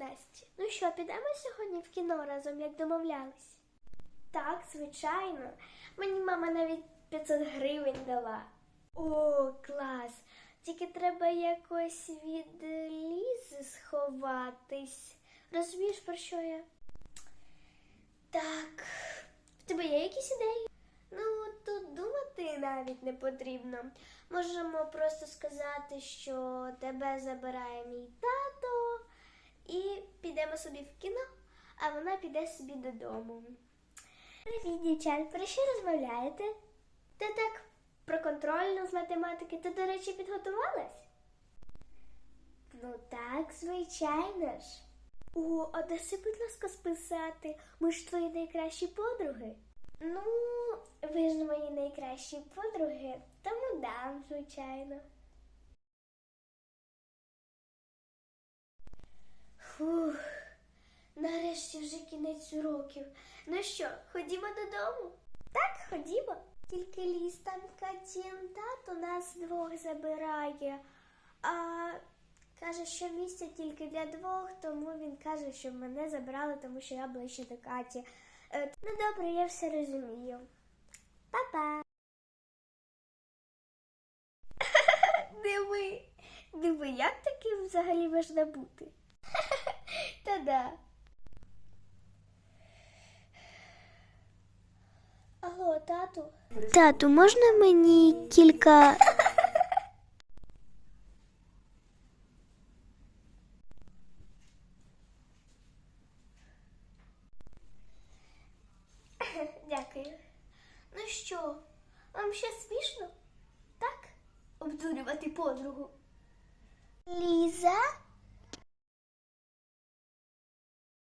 Настя. Ну що, підемо сьогодні в кіно разом, як домовлялись? Так, звичайно. Мені мама навіть 500 гривень дала. О, клас! Тільки треба якось від лізи сховатись. Розумієш, про що я? Так, в тебе є якісь ідеї? Ну, тут думати навіть не потрібно. Можемо просто сказати, що тебе забирає мій тато, підемо собі в кіно, а вона піде собі додому. Привіт, дівчат, про що розмовляєте? Ти так про контрольну з математики, ти, до речі, підготувалась? Ну так, звичайно ж. О, а даси, будь ласка, списати. Ми ж твої найкращі подруги. Ну, ви ж мої найкращі подруги, тому дам, звичайно. Кінець уроків. Ну що, ходімо додому? Так, ходімо. Тільки ліс там Катін тато нас двох забирає. А каже, що місця тільки для двох, тому він каже, щоб мене забрали, тому що я ближче до Каті. Е, ну добре, я все розумію. Па-па. Диви, диви, як таким взагалі можна бути? Та-да. Алло, тату. Тату, можна мені кілька. Дякую. Ну що, вам ще смішно? Так? Обдурювати подругу. Ліза?